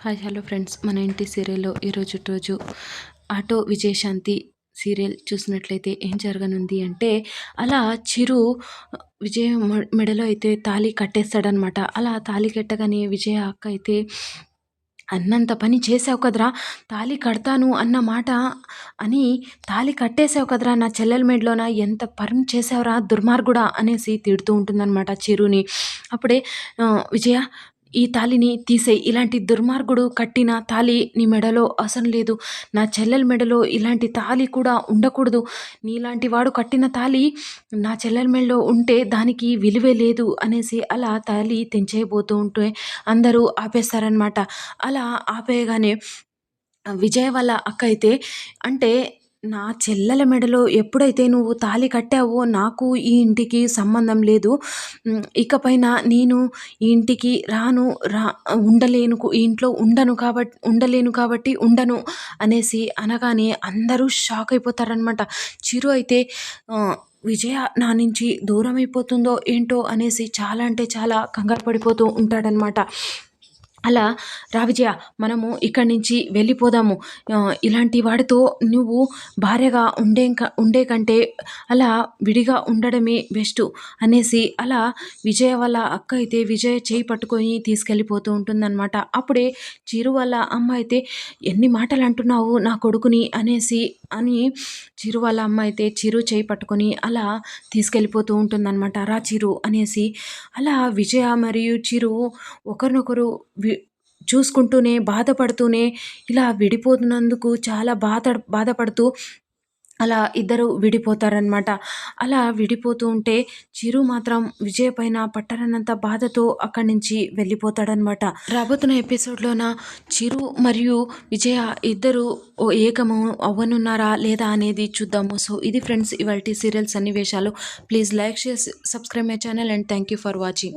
Hi hello friends. మన ఇంటి సీరియల్లో ఈరోజు రోజు ఆటో విజయశాంతి సీరియల్ చూసినట్లయితే ఏం జరగనుంది అంటే అలా చిరు విజయ మె- మెడలో అయితే తాళి కట్టేస్తాడనమాట అలా తాళి కట్టగానే విజయ అక్క అయితే అన్నంత పని చేసావు కదరా తాళి కడతాను అన్న మాట అని తాళి కట్టేసావు కదరా నా చెల్లెల మెడలోన ఎంత పరం చేసావురా దుర్మార్గుడా అనేసి తిడుతూ ఉంటుందన్నమాట చిరుని. అప్పుడే విజయ ఈ తాళిని తీసేయి ఇలాంటి దుర్మార్గుడు కట్టిన తాళి నీ మెడలో అవసరం లేదు. నా చెల్లెల మెడలో ఇలాంటి తాళి కూడా ఉండకూడదు. నీలాంటి వాడు కట్టిన తాళి నా చెల్లెల మెడలో ఉంటే దానికి విలువే లేదు అనేసి అలా తాళి తెంచేయబోతూ ఉంటే అందరూ ఆపేస్తారనమాట అలా ఆపేయగానే విజయ వాళ్ళ అక్క అయితే అంటే నా చెల్లెల మెడలో ఎప్పుడైతే నువ్వు తాళి కట్టావో నాకు ఈ ఇంటికి సంబంధం లేదు. ఇకపైన నేను ఈ ఇంటికి రాను రా ఉండలేను ఈ ఇంట్లో ఉండను కాబట్టి ఉండలేను కాబట్టి ఉండను అనేసి అనగానే అందరూ షాక్ అయిపోతారనమాట చిరు అయితే విజయ నా నుంచి దూరం అయిపోతుందో ఏంటో అనేసి చాలా అంటే చాలా కంగారు పడిపోతూ ఉంటాడనమాట అలా రావిజయ మనము ఇక్కడి నుంచి వెళ్ళిపోదాము. ఇలాంటి వాడితో నువ్వు భార్యగా ఉండే ఉండే కంటే అలా విడిగా ఉండడమే బెస్ట్ అనేసి అలా విజయ వాళ్ళ అక్క అయితే విజయ చేయి పట్టుకొని తీసుకెళ్ళిపోతూ ఉంటుందన్నమాట. అప్పుడే చిరు వాళ్ళ అమ్మ అయితే ఎన్ని మాటలు అంటున్నావు నా కొడుకుని? అనేసి అని చిరు వాళ్ళ అమ్మ అయితే చిరు చేయి పట్టుకొని అలా తీసుకెళ్ళిపోతూ ఉంటుందన్నమాట. రా చిరు అనేసి అలా విజయ మరియు చిరు ఒకరినొకరు వి చూసుకుంటూనే బాధపడుతూనే ఇలా విడిపోతున్నందుకు చాలా బాధ బాధపడుతూ అలా ఇద్దరు విడిపోతారనమాట అలా విడిపోతూ ఉంటే చిరు మాత్రం విజయ్ పైన పట్టరనంత బాధతో అక్కడి నుంచి వెళ్ళిపోతాడనమాట రాబోతున్న ఎపిసోడ్లోన చిరు మరియు విజయ ఇద్దరు ఓ ఏకము అవ్వనున్నారా లేదా అనేది చూద్దాము. సో ఇది ఫ్రెండ్స్ ఇవాళ సీరియల్ సన్నివేశాలు. Please like share subscribe my channel and thank you for watching.